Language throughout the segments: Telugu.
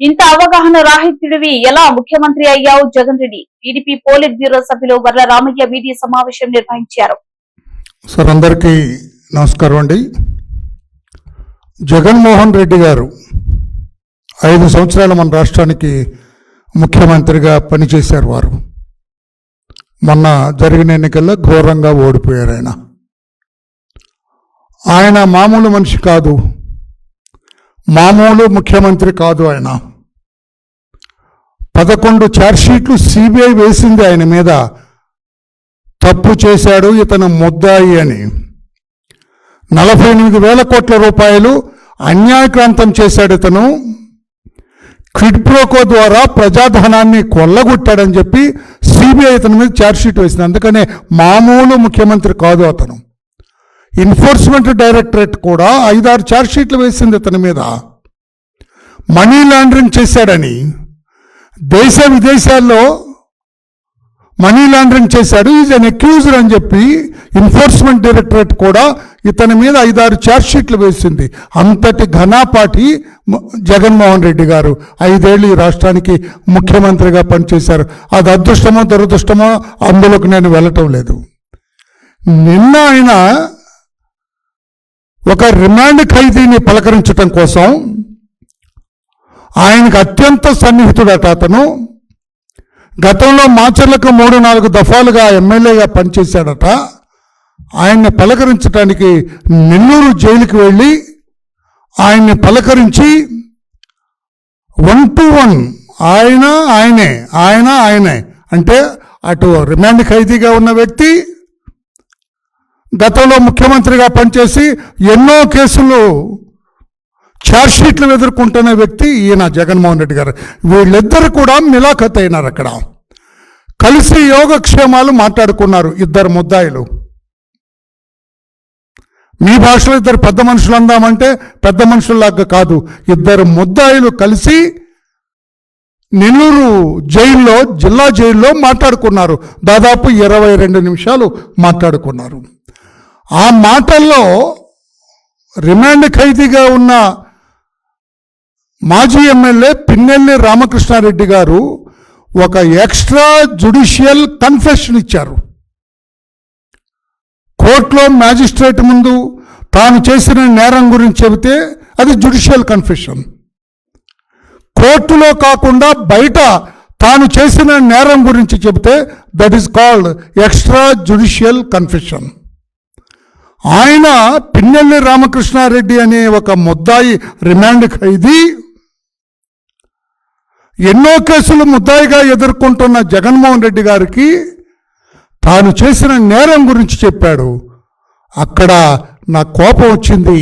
ఇంత అవగాహన రాహిత్యుడివి ఎలా ముఖ్యమంత్రి అయ్యావు? Jagan Reddy TDP politburo సభ్యులు వర్ల రామయ్య మీడియా సమావేశం నిర్వహించారు. సార్ అందరికీ నమస్కారం అండి. జగన్మోహన్ రెడ్డి గారు ఐదు సంవత్సరాలు మన రాష్ట్రానికి ముఖ్యమంత్రిగా పనిచేశారు వారు. మొన్న జరిగిన ఎన్నికల్లో ఘోరంగా ఓడిపోయారు ఆయన. ఆయన మామూలు మనిషి కాదు. మామూలు ముఖ్యమంత్రి కాదు ఆయన. పదకొండు ఛార్జ్షీట్లు సిబిఐ వేసింది ఆయన మీద. తప్పు చేశాడు ఇతను ముద్దాయి అని. నలభై ఎనిమిది వేల కోట్ల రూపాయలు అన్యాయక్రాంతం చేశాడు ఇతను. క్విడ్ప్రోకో ద్వారా ప్రజాధనాన్ని కొల్లగొట్టాడని చెప్పి సిబిఐ ఇతని మీద ఛార్జ్షీట్ వేసింది. అందుకనే మామూలు ముఖ్యమంత్రి కాదు అతను. ఎన్ఫోర్స్మెంట్ డైరెక్టరేట్ కూడా ఐదారు ఛార్జ్షీట్లు వేసింది ఇతని మీద. మనీ లాండరింగ్ చేశాడని దేశ విదేశాల్లో మనీ లాండరింగ్ చేశాడు. ఈజ్ అన్ అక్యూజర్ అని చెప్పి ఎన్ఫోర్స్మెంట్ డైరెక్టరేట్ కూడా ఇతని మీద ఐదారు ఛార్జ్షీట్లు వేసింది. అంతటి ఘనాపాటి జగన్మోహన్ రెడ్డి గారు ఐదేళ్ళు ఈ రాష్ట్రానికి ముఖ్యమంత్రిగా పనిచేశారు. అది అదృష్టమో దురదృష్టమో అందులోకి నేను వెళ్ళటం లేదు. నిన్న ఆయన ఒక రిమాండ్ ఖైదీని పలకరించటం కోసం ఆయనకు అత్యంత సన్నిహితుడట అతను. గతంలో మాచర్లకు మూడు నాలుగు దఫాలుగా ఎమ్మెల్యేగా పనిచేశాడట. ఆయన్ని పలకరించడానికి నెల్లూరు జైలుకి వెళ్ళి ఆయన్ని పలకరించి వన్ టు వన్ ఆయన ఆయనే ఆయన ఆయనే అంటే అటు రిమాండ్ ఖైదీగా ఉన్న వ్యక్తి గతంలో ముఖ్యమంత్రిగా పనిచేసి ఎన్నో కేసులు ఛార్జ్షీట్లు ఎదుర్కొంటున్న వ్యక్తి ఈయన జగన్మోహన్ రెడ్డి గారు. వీళ్ళిద్దరు కూడా మిలాఖత్ అయినారు అక్కడ. కలిసి యోగక్షేమాలు మాట్లాడుకున్నారు ఇద్దరు ముద్దాయిలు. మీ భాషలో ఇద్దరు పెద్ద మనుషులు అందామంటే పెద్ద మనుషుల్లాగా కాదు. ఇద్దరు ముద్దాయిలు కలిసి నెల్లూరు జైల్లో జిల్లా జైల్లో మాట్లాడుకున్నారు. దాదాపు ఇరవై రెండు నిమిషాలు మాట్లాడుకున్నారు. ఆ మాటల్లో రిమాండ్ ఖైదీగా ఉన్న మాజీ ఎమ్మెల్యే పిన్నెల్లి రామకృష్ణారెడ్డి గారు ఒక ఎక్స్ట్రా జుడిషియల్ కన్ఫెషన్ ఇచ్చారు. కోర్టులో మ్యాజిస్ట్రేట్ ముందు తాను చేసిన నేరం గురించి చెబితే అది జుడిషియల్ కన్ఫెషన్. కోర్టులో కాకుండా బయట తాను చేసిన నేరం గురించి చెబితే that is called extra judicial confession. ఆయన పిన్నెల్లి రామకృష్ణారెడ్డి అనే ఒక ముద్దాయి రిమాండ్ ఖైదీ. ఎన్నో కేసులు ముద్దాయిగా ఎదుర్కొంటున్న జగన్మోహన్ రెడ్డి గారికి తాను చేసిన నేరం గురించి చెప్పాడు. అక్కడ నా కోపం వచ్చింది.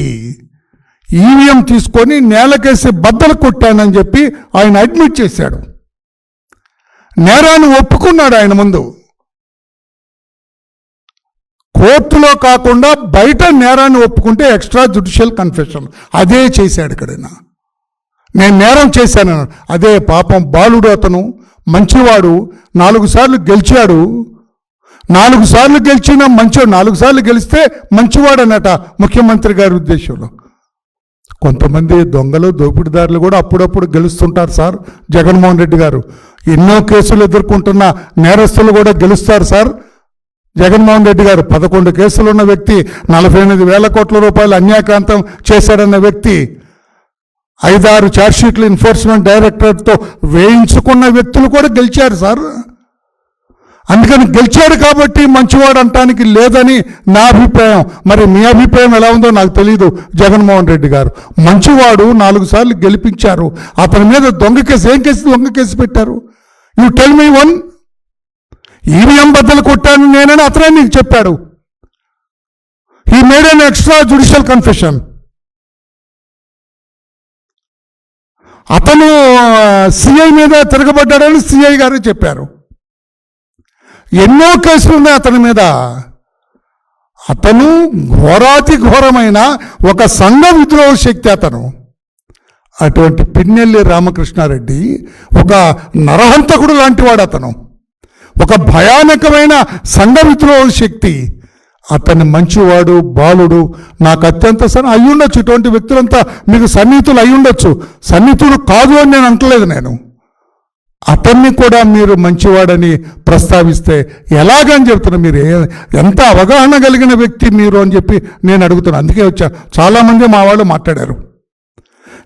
ఈవీఎం తీసుకొని నేలకేసి బద్దలు కొట్టానని చెప్పి ఆయన అడ్మిట్ చేశాడు. నేరాన్ని ఒప్పుకున్నాడు ఆయన ముందు. కోర్టులో కాకుండా బయట నేరాన్ని ఒప్పుకుంటే ఎక్స్ట్రా జుడిషియల్ కన్ఫెషన్. అదే చేశాడు ఇక్కడ నేను నేరం చేశాను. అదే పాపం బాలుడు అతను. మంచివాడు. నాలుగు సార్లు గెలిచాడు. నాలుగు సార్లు గెలిచిన మంచివాడు నాలుగు సార్లు గెలిస్తే మంచివాడు అన్నట ముఖ్యమంత్రి గారి ఉద్దేశంలో. కొంతమంది దొంగలు దోపిడీదారులు కూడా అప్పుడప్పుడు గెలుస్తుంటారు సార్. జగన్మోహన్ రెడ్డి గారు. ఎన్నో కేసులు ఎదుర్కొంటున్న నేరస్తులు కూడా గెలుస్తారు సార్. జగన్మోహన్ రెడ్డి గారు పదకొండు కేసులు ఉన్న వ్యక్తి నలభై ఎనిమిది వేల కోట్ల రూపాయలు అన్యాయకాంతం చేశాడన్న వ్యక్తి ఐదారు ఛార్జ్షీట్లు ఎన్ఫోర్స్మెంట్ డైరెక్టరేట్తో వేయించుకున్న వ్యక్తులు కూడా గెలిచారు సార్. అందుకని గెలిచాడు కాబట్టి మంచివాడు అంటానికి లేదని నా అభిప్రాయం. మరి మీ అభిప్రాయం ఎలా ఉందో నాకు తెలియదు జగన్మోహన్ రెడ్డి గారు. మంచివాడు నాలుగు సార్లు గెలిపించారు. అతని మీద దొంగ కేసు ఏం కేసు దొంగ కేసు పెట్టారు? You tell me one EVM బద్దలు కొట్టాను నేనని అతనే నీకు చెప్పాడు. He made an extra judicial confession అతను సిఐ మీద తిరగబడ్డాడని సిఐ గారు చెప్పారు. ఎన్నో కేసులు ఉన్నాయి అతని మీద. అతను ఘోరాతి ఘోరమైన ఒక సంఘ విద్రోహ శక్తి అతను. అటువంటి పిన్నెల్లి రామకృష్ణారెడ్డి ఒక నరహంతకుడు లాంటివాడు అతను. ఒక భయానకమైన సంఘ శక్తి. అతన్ని మంచివాడు బాలుడు నాకు అత్యంత సన్ అయి ఇటువంటి వ్యక్తులంతా మీకు సన్నిహితులు అయ్యుండొచ్చు. సన్నిహితుడు కాదు అని నేను అంటలేదు నేను. అతన్ని కూడా మీరు మంచివాడని ప్రస్తావిస్తే ఎలాగని చెప్తున్నా మీరు? ఎంత అవగాహన కలిగిన వ్యక్తి మీరు అని చెప్పి నేను అడుగుతున్నాను అందుకే వచ్చా. చాలామంది మా వాళ్ళు మాట్లాడారు.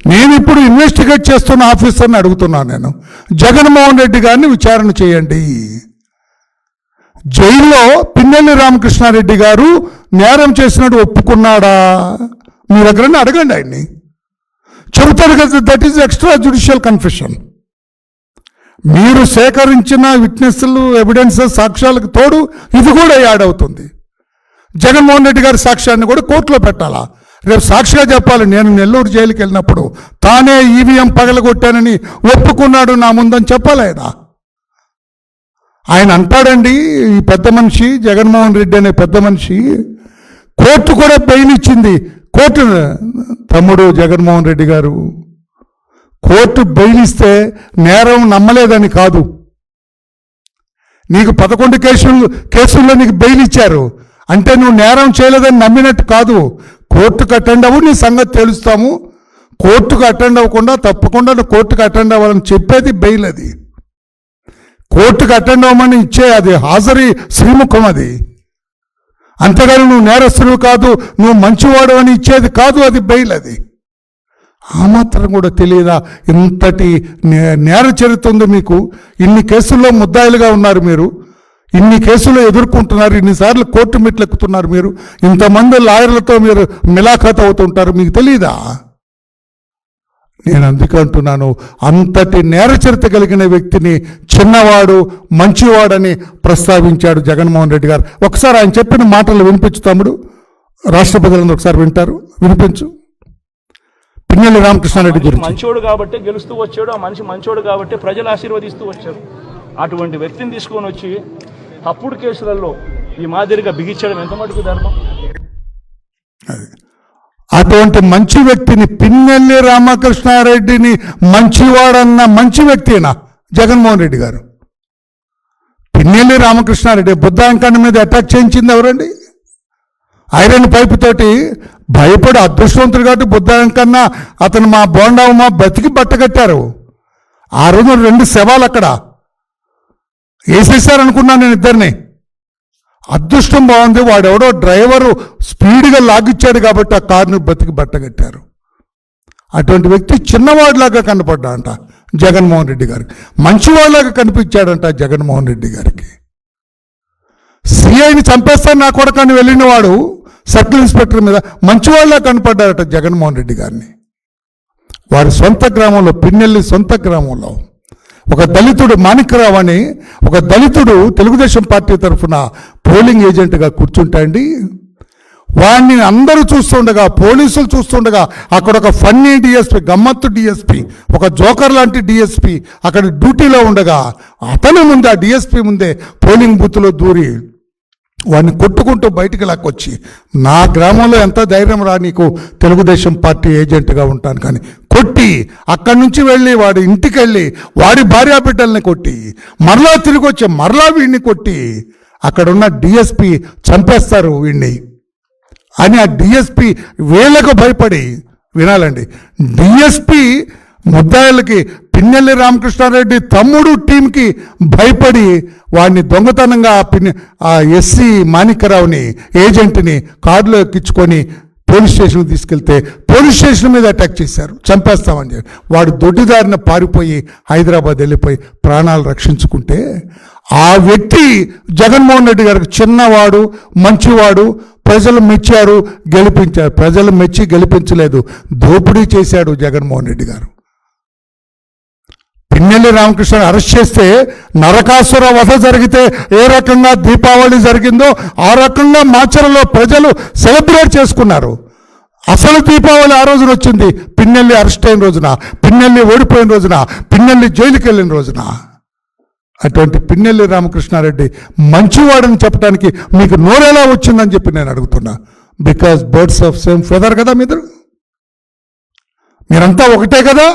నేను ఇప్పుడు ఇన్వెస్టిగేట్ చేస్తున్న ఆఫీసర్ని అడుగుతున్నాను నేను. జగన్మోహన్ రెడ్డి గారిని విచారణ చేయండి. జైల్లో పిన్నెల్లి రామకృష్ణారెడ్డి గారు నేరం చేసినట్టు ఒప్పుకున్నాడా? మీ దగ్గరనే అడగండి ఆయన్ని. చెబుతారు కదా that is extra judicial confession మీరు సేకరించిన విట్నెస్లు ఎవిడెన్స్ సాక్ష్యాలకు తోడు ఇది కూడా యాడ్ అవుతుంది. జగన్మోహన్ రెడ్డి గారి సాక్ష్యాన్ని కూడా కోర్టులో పెట్టాలా? రేపు సాక్షిగా చెప్పాలి నేను నెల్లూరు జైలుకి వెళ్ళినప్పుడు. తానే ఈవీఎం పగలగొట్టానని ఒప్పుకున్నాడు నా ముందని చెప్పాలి ఆయన ఆయన అంటాడండి ఈ పెద్ద మనిషి జగన్మోహన్ రెడ్డి అనే పెద్ద మనిషి కోర్టు కూడా బెయిల్ ఇచ్చింది. కోర్టు తమ్ముడు జగన్మోహన్ రెడ్డి గారు కోర్టు బెయిల్ ఇస్తే నేరం నమ్మలేదని కాదు. నీకు పదకొండు కేసులు కేసుల్లో నీకు బెయిల్ ఇచ్చారు. అంటే నువ్వు నేరం చేయలేదని నమ్మినట్టు కాదు. కోర్టుకు అటెండ్ అవ్వు నీ సంగతి తెలుస్తాము. కోర్టుకు అటెండ్ అవ్వకుండా తప్పకుండా కోర్టుకు అటెండ్ అవ్వాలని చెప్పేది బెయిల్ అది. కోర్టుకు అటెండ్ అవ్వమని ఇచ్చే అది హాజరీ శ్రీముఖం అది. అంతేగాని నువ్వు నేరస్తుడు కాదు నువ్వు మంచివాడు అని ఇచ్చేది కాదు అది బెయిల్ అది. ఆ మాత్రం కూడా తెలియదా? ఇంతటి నే- నేర చరిత్ర ఉంది మీకు. ఇన్ని కేసుల్లో ముద్దాయిలుగా ఉన్నారు మీరు. ఇన్ని కేసులు ఎదుర్కొంటున్నారు ఇన్నిసార్లు కోర్టు మెట్లు ఎక్కుతున్నారు మీరు. ఇంతమంది లాయర్లతో మీరు మిలాఖాత్ అవుతుంటారు మీకు తెలియదా నేను అందుకే అంటున్నాను అంతటి నేర చరిత్ర కలిగిన వ్యక్తిని చిన్నవాడు మంచివాడని ప్రస్తావించాడు జగన్మోహన్ రెడ్డి గారు. ఒకసారి ఆయన చెప్పిన మాటలు వినిపించు తమ్ముడు. రాష్ట్ర ప్రజలందరూ ఒకసారి వింటారు. వినిపించు. పిన్నెల్లి రామకృష్ణారెడ్డి గురించి. మంచోడు కాబట్టి గెలుస్తూ వచ్చాడు ఆ మనిషి మంచోడు కాబట్టి ప్రజలు ఆశీర్వదిస్తూ వచ్చారు. అటువంటి వ్యక్తిని తీసుకొని వచ్చి తప్పుడు కేసులలో ఈ మాదిరిగా బిగించడం ఎంత మటుకు ధర్మం అటువంటి మంచి వ్యక్తిని పిన్నెల్లి రామకృష్ణారెడ్డిని మంచివాడన్న మంచి వ్యక్తినా జగన్మోహన్ రెడ్డి గారు. పిన్నెల్లి రామకృష్ణారెడ్డి బుద్ధాంకాన్ని మీద అటాక్ చేయించింది ఎవరండి? ఐరన్ పైప్ తోటి భయపడి అదృష్టవంతుడు కాబట్టి బుద్ధాంకన్న అతను మా బోండావు మా బతికి బట్టగట్టారు ఆ రోజు రెండు శవాలు అక్కడ. వేసేసారనుకున్నాను నేను ఇద్దరిని. అదృష్టం బాగుంది. వాడెవడో డ్రైవరు స్పీడ్గా లాగిచ్చాడు కాబట్టి ఆ కారుని బతికి బట్టగట్టారు. అటువంటి వ్యక్తి చిన్నవాడిలాగా కనపడ్డాడంట జగన్మోహన్ రెడ్డి గారికి. మంచివాడిలాగా కనిపించాడంట జగన్మోహన్ రెడ్డి గారికి. సిఐని చంపేస్తాను నా కొడకాన్ని వెళ్ళిన వాడు సర్కిల్ ఇన్స్పెక్టర్ మీద మంచివాళ్ళ కనపడ్డారట జగన్మోహన్ రెడ్డి గారిని. వారి సొంత గ్రామంలో పిన్నెల్లి సొంత గ్రామంలో ఒక దళితుడు మాణిక్యరావు అని ఒక దళితుడు తెలుగుదేశం పార్టీ తరఫున పోలింగ్ ఏజెంట్గా కూర్చుంటాయండి వాడిని అందరూ చూస్తుండగా పోలీసులు చూస్తుండగా అక్కడ ఒక ఫన్నీ డిఎస్పి గమ్మత్తు డిఎస్పి ఒక జోకర్ లాంటి డిఎస్పి అక్కడ డ్యూటీలో ఉండగా అతని ముందే ఆ డిఎస్పి ముందే పోలింగ్ బూత్లో దూరి వాడిని కొట్టుకుంటూ బయటికి లాక్కొచ్చి నా గ్రామంలో ఎంత ధైర్యం రా నీకు తెలుగుదేశం పార్టీ ఏజెంట్గా ఉంటాను కానీ కొట్టి అక్కడి నుంచి వెళ్ళి వాడి ఇంటికి వెళ్ళి వాడి భార్యా బిడ్డల్ని కొట్టి మరలా తిరిగి వచ్చి మరలా వీడిని కొట్టి అక్కడున్న డిఎస్పి చంపేస్తారు వీడిని అని ఆ డిఎస్పి వీళ్ళకు భయపడి వినాలండి డిఎస్పి ముద్దాయిలకి పిన్నెల్లి రామకృష్ణారెడ్డి తమ్ముడు టీంకి భయపడి వాడిని దొంగతనంగా ఆ పిన్ని ఆ ఎస్సీ మాణిక్యరావుని ఏజెంట్ని కారులో ఎక్కించుకొని పోలీస్ స్టేషన్కి తీసుకెళ్తే పోలీస్ స్టేషన్ మీద అటాక్ చేశారు. చంపేస్తామని చెప్పి. వాడు దొడ్డిదారిన పారిపోయి హైదరాబాద్ వెళ్ళిపోయి ప్రాణాలు రక్షించుకుంటే ఆ వ్యక్తి జగన్మోహన్ రెడ్డి గారికి చిన్నవాడు మంచివాడు ప్రజలు మెచ్చారు గెలిపించారు. ప్రజలు మెచ్చి గెలిపించలేదు. దోపిడీ చేశాడు జగన్మోహన్ రెడ్డి గారు. పిన్నెల్లి రామకృష్ణ అరెస్ట్ చేస్తే నరకాసుర వధ జరిగితే ఏ రకంగా దీపావళి జరిగిందో ఆ రకంగా మాచరలో ప్రజలు సెలబ్రేట్ చేసుకున్నారు. అసలు దీపావళి ఆ రోజున వచ్చింది? పిన్నెల్లి అరెస్ట్ అయిన రోజున పిన్నెల్లి ఓడిపోయిన రోజున పిన్నెల్లి జైలుకి వెళ్ళిన రోజున. అటువంటి పిన్నెల్లి రామకృష్ణారెడ్డి మంచివాడని చెప్పడానికి మీకు నోరెలా వచ్చిందని చెప్పి నేను అడుగుతున్నా. Because birds of same feather కదా మీరు మీరంతా ఒకటే కదా?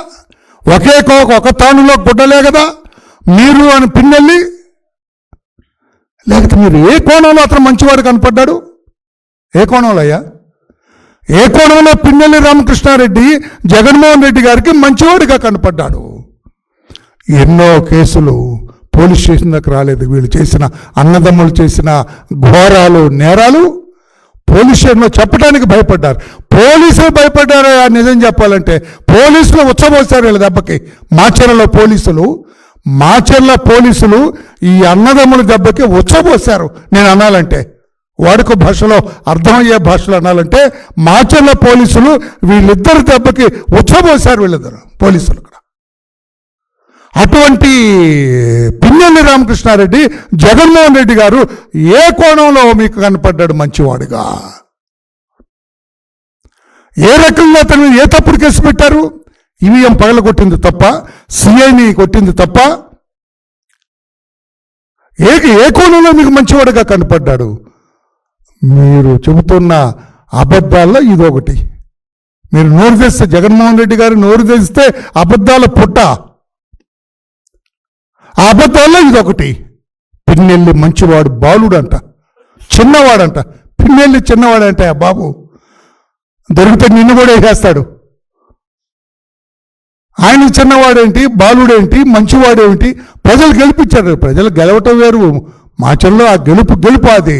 ఒకే కోక ఒక తానులో గుడ్డలే కదా? మీరు అని పిన్నెల్లి లేకపోతే మీరు ఏ కోణంలో అతను మంచివాడు కనపడ్డాడు? ఏ కోణంలో అయ్యా? ఏ కోణంలో పిన్నెల్లి రామకృష్ణారెడ్డి జగన్మోహన్ రెడ్డి గారికి మంచివాడిగా కనపడ్డాడు? ఎన్నో కేసులు పోలీస్ స్టేషన్ దగ్గర రాలేదు. వీళ్ళు చేసిన అన్నదమ్ములు చేసిన ఘోరాలు నేరాలు పోలీస్ స్టేషన్లో చెప్పడానికి భయపడ్డారు. పోలీసులు భయపడ్డారు నిజం చెప్పాలంటే? పోలీసులు ఉచ్చబోసారు వీళ్ళ దెబ్బకి. మాచర్ల పోలీసులు మాచర్ల పోలీసులు ఈ అన్నదమ్ముల దెబ్బకి ఉచ్చబోసారు. నేను అనాలంటే వాడుక భాషలో అర్థమయ్యే భాషలో అనాలంటే మాచర్ల పోలీసులు వీళ్ళిద్దరి దెబ్బకి ఉచ్చబోసారు వీళ్ళిద్దరు పోలీసులు అటువంటి పిన్నెల్లి రామకృష్ణారెడ్డి జగన్మోహన్ రెడ్డి గారు ఏ కోణంలో మీకు కనపడ్డాడు మంచివాడుగా? ఏ రకంగా అతను ఏ తప్పుడు కేసు పెట్టారు? ఈవీఎం పగల కొట్టింది తప్ప సిఐని కొట్టింది తప్ప ఏ ఏ కోణంలో మీకు మంచివాడుగా కనపడ్డాడు? మీరు చెబుతున్న అబద్ధాల్లో ఇదొకటి. మీరు నోరు తెస్తే జగన్మోహన్ రెడ్డి గారు నోరు తెస్తే అబద్ధాల పుట్ట. అబద్ధాల్లో ఇదొకటి. పిన్నెల్లి మంచివాడు బాలుడంట చిన్నవాడంట. పిన్నెల్లి చిన్నవాడంట బాబు దొరికితే నిన్ను కూడా వేసేస్తాడు. ఆయన చిన్నవాడేంటి బాలుడేంటి మంచివాడేంటి ప్రజలు గెలిపించారు. ప్రజలు గెలవటం వేరు మాచల్లో ఆ గెలుపు గెలుపు అది.